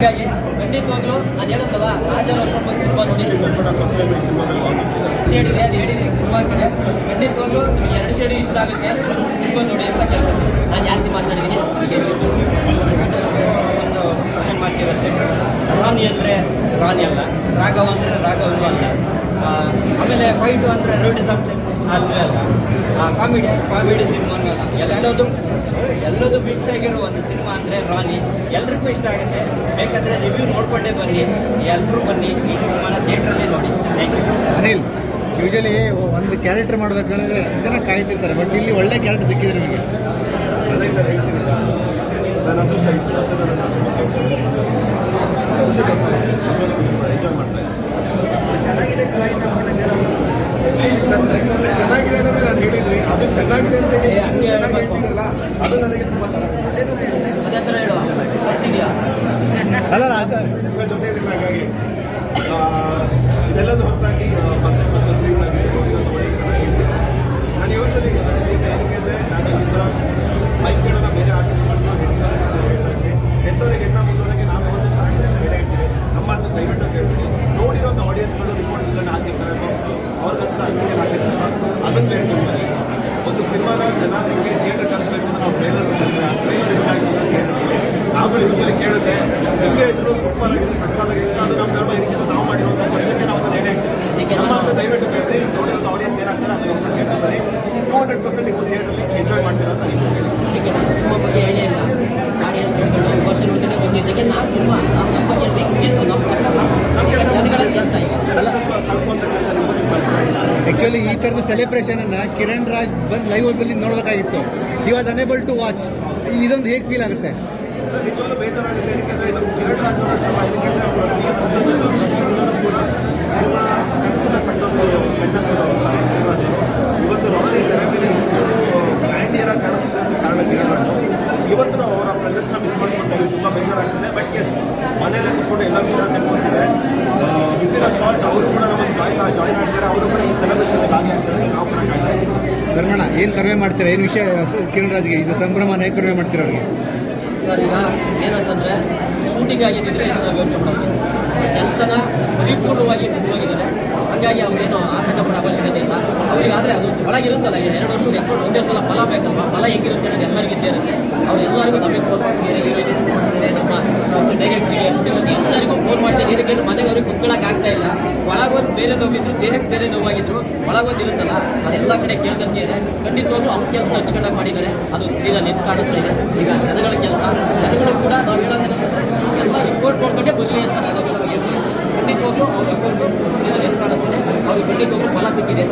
ಹೀಗಾಗಿ ಖಂಡಿತವಾಗ್ಲೂ ನಾನು ಹೇಳೋದಲ್ಲ ರಾಜರ ಅಷ್ಟೊಂದು ಸಿನಿಮಾ ನೋಡಿ. ಶೇಡ್ ಇದೆ, ಅದು ಹೇಳಿದ್ದೀನಿ ತುಂಬ ಕಡೆ. ಖಂಡಿತವಾಗ್ಲೂ ನಿಮಗೆ ಎರಡು ಶೇಡ್ ಇಷ್ಟ ಆಗುತ್ತೆ ತುಂಬ ನೋಡಿ ಅಂತ ಕೇಳ್ಬೋದು ನಾನು ಜಾಸ್ತಿ ಮಾತಾಡಿದ್ದೀನಿ. ಹೀಗೆ ಒಂದು ಮಾಡ್ತೀವಿ ರಾಣಿ ಅಂದರೆ ರಾಣಿ ಅಲ್ಲ, ರಾಘವ ಅಂದರೆ ರಾಘವನು ಅಲ್ಲ ಆಮೇಲೆ ಫೈಟು ಅಂದರೆ ರೋಟಿಸಮ್ ಅಲ್ವೇ ಅಲ್ಲ. ಕಾಮಿಡಿ ಕಾಮಿಡಿ ಸಿನಿಮಾ ಅಲ್ಲ ಎಲ್ಲದೂ ಎಲ್ಲದೂ ಮಿಕ್ಸ್ ಆಗಿರೋ ಒಂದು ಸಿನಿಮಾ ಅಂದರೆ ರಾನಿ ಎಲ್ರಿಗೂ ಇಷ್ಟ ಆಗುತ್ತೆ. ಬೇಕಾದರೆ ರಿವ್ಯೂ ನೋಡ್ಕೊಂಡೇ ಬನ್ನಿ. ಎಲ್ಲರೂ ಬನ್ನಿ ಈ ಸಿನಿಮಾನ ಥಿಯೇಟ್ರಲ್ಲಿ ನೋಡಿ. ಥ್ಯಾಂಕ್ ಯು ಅನಿಲ್ ಯೂಶಲಿ ಒಂದು ಕ್ಯಾರೆಕ್ಟರ್ ಮಾಡ್ಬೇಕಂದ್ರೆ ಜನ ಕಾಯ್ತಿರ್ತಾರೆ ಬಟ್ ಇಲ್ಲಿ ಒಳ್ಳೆ ಕ್ಯಾರೆಕ್ಟರ್ ಸಿಕ್ಕಿದ್ರೆ ನಿಮಗೆ. ಅದೇ ಸರ್ ಹೇಳ್ತೀನಿ ನನ್ನ ಅದೃಷ್ಟ ಇಷ್ಟು ವರ್ಷದ ನನ್ನ ಸಿನಿಮಾಕ್ಕೆ ಖುಷಿ ಪಡ್ತಾ ಇದ್ದೀನಿ ನಿಜವಾಗ್ಲೂ ಖುಷಿ ಪಡ ಎಂಜಾಯ್ ಮಾಡ್ತಾ ಇದ್ದೀನಿ ಸರ್ ಸರ್, ಚೆನ್ನಾಗಿದೆ ಅನ್ನೋದೇ ನಾನು ಹೇಳಿದ್ರಿ ಅದು ಚೆನ್ನಾಗಿದೆ ಅಂತ ಹೇಳಿ ಚೆನ್ನಾಗಿ ಹೇಳ್ತಿದ್ರಲ್ಲ ಅದು ನನಗೆ ತುಂಬ ಚೆನ್ನಾಗಿದೆ. ಒಂದು ಸಿನಿಮಾನ ಜನಕ್ಕೆ ಥಿಯೇಟರ್ ಕಳಿಸ್ಬೇಕು ಅಂತ ನಾವು ಟ್ರೈಲರ್ ಟ್ರೈಲರ್ ಇಷ್ಟ ಆಗ್ತದೆ ಹೇಳ್ತೀವಿ. ನಾವುಗಳು ಯೂಶಲಿ ಕೇಳಿದ್ರೆ, ಹೆಂಗೆ ಇದ್ರು ಸೂಪರ್ ಆಗಿದೆ, ಸಕ್ಕತ್ತಾಗಿದೆ ಅದು ನಮ್ಮ ಧರ್ಮ ಏನಕ್ಕೆ ನಾವು ಮಾಡಿರೋದು ಕಷ್ಟಕ್ಕೆ ನಾವು ಅದನ್ನ ಹೇಳಿ ಹೇಳ್ತೀವಿ. ನಮ್ಮ ಅಂತ ದಯವಿಟ್ಟು ಕೇಳಿದ್ರೆ ನೋಡಿರೋದು ಆಡಿಯನ್ಸ್ ಏನಾಗ್ತಾರೆ ಅದು ಥಿಯೇಟರ್ ಬರೀ ಟೂ ಹಂಡ್ರೆಡ್ ಪರ್ಸೆಂಟ್ ನೀವು ಥಿಯೇಟರ್ಲಿ ಎಂಜಾಯ್ ಮಾಡ್ತೀರಾ ಅಂತ ನೀವು ಹೇಳಿ ಅದಕ್ಕೆ ನಾನು ಸಿನಿಮಾ ಬಗ್ಗೆ ಹೇಳೇ ಇಲ್ಲ ಆಡಿಯನ್ಸ್ ಬಂದ್ಕೊಂಡು ವರ್ಷದ ಮುಂದೆ ಬಂದಿದ್ದಕ್ಕೆ ನಾವು ಸಿನಿಮಾ ನಾವು ನಮ್ಮ ಬಗ್ಗೆ ಬೇಕಿತ್ತು ನಮ್ಮ ಕರ್ತವ್ಯ. ನಮ್ಮ ಕೆಲಸ ಜನಗಳ ಕೆಲಸ ಈಗ ಜನ ತಲುಪುವಂಥ ಕೆಲಸ ನಿಮ್ಮಲ್ಲಿ ಮಾಡ್ತಾ ಇಲ್ಲ ಆ್ಯಕ್ಚುಲಿ ಈ ಥರದ ಸೆಲೆಬ್ರೇಷನ್ ಅನ್ನ ಕಿರಣ್ ರಾಜ್ ಬಂದು ಲೈವ್ ಅಲ್ಲಿ ನೋಡಬೇಕಾಗಿತ್ತು. ಈ ವಾಸ್ ಅನೇಬಲ್ ಟು ವಾಚ್ ಇದೊಂದು ಹೇಗೆ ಫೀಲ್ ಆಗುತ್ತೆ? ಸರ್ ಕಿರಣ್ ಕನಸನ್ನ ಕಿರಣ್ ಇವತ್ತು ಇಷ್ಟು ಕಾಣಿಸ್ತಿದೆ ಕಾರಣ ಕಿರಣ್ ಅವರು. ಮಿಸ್ ತುಂಬ ಬೇಜಾರಾಗ್ತಿದೆ. ಬಟ್ ಎಸ್ ಮನೇಲೆ ಕೂತ್ಕೊಂಡು ಎಲ್ಲ ವಿಷಯ ತಿಳ್ಕೊತಿದ್ದಾರೆ. ವಿದಿನ ಶಾರ್ಟ್ ಅವರು ಕೂಡ ಜಾಯ್ನ್ ಆಗ್ತಾರೆ? ಅವರು ಕೂಡ ಈ ಸೆಲೆಬ್ರೇಷನ್ ಭಾಗಿಯಾಗ್ತಾರೆ ಅಂತ ನಾವು ಕೂಡ ಕಾಯ್ತಾ ಇದ್ದೀವಿ. ಧರ್ಮಣ್ಣ ಏನು ಕಡಿಮೆ ಮಾಡ್ತೀರಾ? ಏನು ವಿಷಯ ಸ- ಕಿರಣ್ ರಾಜ್ಗೆ? ಇದು ಸಂಭ್ರಮನ ಹೇಗೆ ಕಡಿಮೆ ಮಾಡ್ತೀರಾ ಅವ್ರಿಗೆ? ಸರ್ ಈಗ ಏನಂತಂದರೆ ಶೂಟಿಂಗ್ ವಿಷಯ ನಾವು ಯೋಚನೆ ಮಾಡಬೇಕು ಕೆಲಸನ ಪರಿಪೂರ್ಣವಾಗಿ ಮುಗಿಸೋಗಿದ್ದಾರೆ ಹಾಗಾಗಿ ಅವ್ರೇನು ಆತಂಕ ಪಡೋ ಅವಶ್ಯಕತೆ ಇಲ್ಲ. ಅವರಿಗಾದರೆ ಅದು ಒಳಗಿರುತ್ತಲ್ಲ. ಈಗ ಎರಡು ವರ್ಷ ಎಫರ್ಟ್ ಒಂದೇ ಸಲ ಫಲ ಬೇಕಲ್ವಾ? ಫಲ ಹೆಂಗಿರುತ್ತೆ ಅನ್ನೋದು ಎಲ್ಲರಿಗೂ ಇದ್ದೇ ಇರುತ್ತೆ ಅವ್ರು ಎಲ್ಲರಿಗೂ ನಮಗೆ ಹೀರೋಯಿನ್ ನಮ್ಮ ಒಂದು ಡೈರೆಕ್ಟ್ರಿಗೆ ಏನಕ್ಕೆ ಮನೆಗೆ ಅವ್ರಿಗೆ ಕುತ್ಕೊಳ್ಳೋಕೆ ಆಗ್ತಾ ಇಲ್ಲ. ಒಳಗೊಂದು ಬೇರೆ ನೋವಿದ್ರು, ದೇಹಕ್ಕೆ ಬೇರೆ ನೋವಾಗಿದ್ರು, ಒಳಗೊಂದು ಇರುತ್ತಲ್ಲ, ಅದೆಲ್ಲ ಕಡೆ ಕೇಳ್ತಂತಿದ್ದಾರೆ ಖಂಡಿತವಾಗ್ಲೂ ಅವ್ರ ಕೆಲಸ ಹಚ್ಕೊಂಡಾಗ ಮಾಡಿದ್ದಾರೆ. ಅದು ಸ್ಕ್ರೀನಲ್ಲಿ ಎದ್ದು ಕಾಣಿಸ್ತಿದೆ. ಈಗ ಜನಗಳ ಕೆಲಸ, ಜನಗಳು ಕೂಡ ನಾವು ಹೇಳೋದೇನಂತಂದ್ರೆ ಎಲ್ಲ ರಿಪೋರ್ಟ್ ನೋಡ್ಕೊಂಡೇ ಬರಲಿ ಅಂತ ನಾನು ಅವ್ರಿಗೆ. ಖಂಡಿತವಾಗ್ಲೂ ಅವ್ರ ಎಫರ್ಟು ಸ್ಕ್ರೀನಲ್ಲಿ ಎದ್ದು ಕಾಣಿಸ್ತಿದೆ. ಅವ್ರಿಗೆ ಖಂಡಿತವಾಗ್ಲೂ ಫಲ ಸಿಕ್ಕಿದೆ.